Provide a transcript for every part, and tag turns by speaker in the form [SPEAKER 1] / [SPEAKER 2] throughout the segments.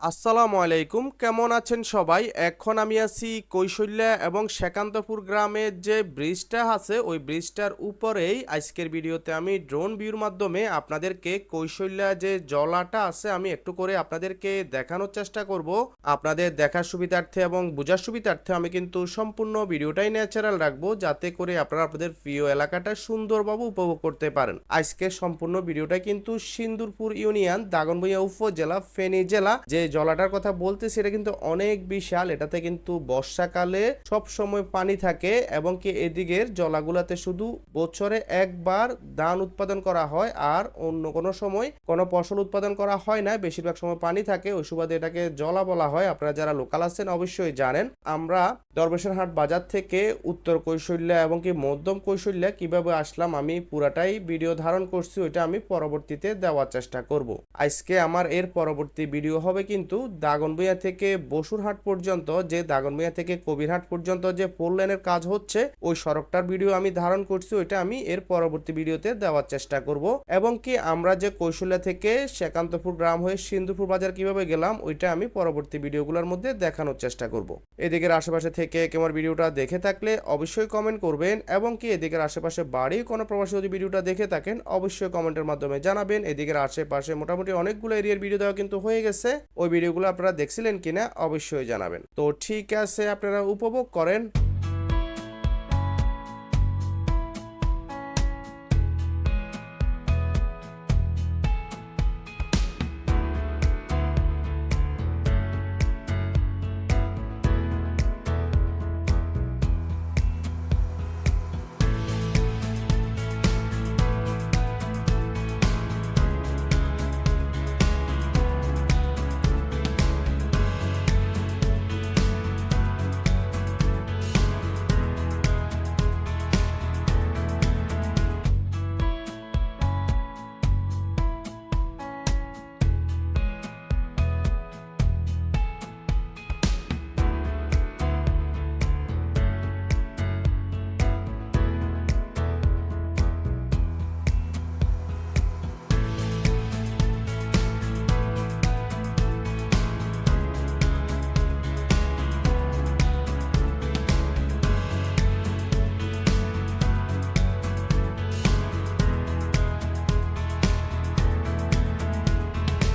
[SPEAKER 1] আসসালামু আলাইকুম, কেমন আছেন সবাই? এখন আমি আছি কৈশল্যা এবং সেকান্তপুর গ্রামের যে ব্রিজটা আছে, ওই ব্রিজটার উপরেই আজকের ভিডিওতে আমি ড্রোন ভিউর মাধ্যমে আপনাদেরকে কৈশল্যা যে জলাটা আছে, আমি একটু করে আপনাদেরকে দেখানোর চেষ্টা করব। আপনাদের দেখার সুবিধার্থে এবং বোঝার সুবিধার্থে আমি কিন্তু সম্পূর্ণ ভিডিওটাই ন্যাচারাল রাখব, যাতে করে আপনারা আপনাদের প্রিয় এলাকাটা সুন্দরভাবে উপভোগ করতে পারেন। আজকে সম্পূর্ণ ভিডিওটা কিন্তু সিন্দুরপুর ইউনিয়ন, দাগনভূঞা উপজেলা, ফেনী জেলা, যে জলাটার কথা বলতেছি এটা কিন্তু অনেক বিশাল। এটাতে কিন্তু বর্ষাকালে সব সময় পানি থাকে এবং কি এদিকের জলাগুলাতে শুধু বছরে একবার ধান উৎপাদন করা হয় আর অন্য কোনো সময় কোনো ফসল উৎপাদন করা হয় না। বেশিরভাগ সময় পানি থাকে। ওই সুবাদে এটাকে জলা বলা হয়। আপনারা যারা লোকাল আছেন অবশ্যই জানেন। আমরা দরবেশের হাট বাজার থেকে উত্তর কৈশল্যা এবং কি মধ্যম কৈশল্যা কীভাবে আসলাম আমি পুরাটাই ভিডিও ধারণ করছি। ওইটা আমি পরবর্তীতে দেওয়ার চেষ্টা করব। আজকে আমার এর পরবর্তী ভিডিও হবে কিন্তু দাগনভূঞা থেকে বসুরহাট পর্যন্ত, যে দাগনভূঞা থেকে কবিরহাট পর্যন্ত যে ফোর লাইনের কাজ হচ্ছে, ওই সড়কটার ভিডিও আমি ধারণ করছি, ওইটা আমি এর পরবর্তী ভিডিওতে দেওয়ার চেষ্টা করব। এবং কি আমরা যে কৈশল্যা থেকে সেকান্তপুর গ্রাম হয়ে সিন্ধুপুর বাজার কীভাবে গেলাম, ওইটা আমি পরবর্তী ভিডিওগুলোর মধ্যে দেখানোর চেষ্টা করব। এদিকের আশেপাশে থেকে কেমন ভিডিওটা দেখে থাকলে অবশ্যই কমেন্ট করবেন এবং কি এদিকের আশেপাশে বাড়ি কোনো প্রবাসী যদি ভিডিওটা দেখে থাকেন, অবশ্যই কমেন্টের মাধ্যমে জানাবেন। এদিকের আশেপাশে মোটামুটি অনেকগুলো এরিয়ার ভিডিও দেওয়া কিন্তু হয়ে গেছে। ওই ভিডিওগুলো আপনারা দেখছিলেন কিনা অবশ্যই জানাবেন। তো ঠিক আছে আপনারা উপভোগ করেন।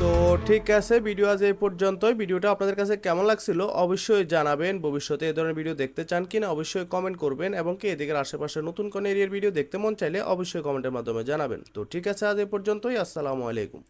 [SPEAKER 1] তো ঠিক আছে ভিডিও আজ এই পর্যন্তই। ভিডিওটা আপনাদের কাছে কেমন লাগছিল অবশ্যই জানাবেন। ভবিষ্যতে এ ধরনের ভিডিও দেখতে চান কিনা অবশ্যই কমেন্ট করবেন এবং কি এদিকের আশেপাশে নতুন কোন এরিয়ার ভিডিও দেখতে মন চাইলে অবশ্যই কমেন্টের মাধ্যমে জানাবেন। তো ঠিক আছে, আজ এই পর্যন্তই। আসসালামু আলাইকুম।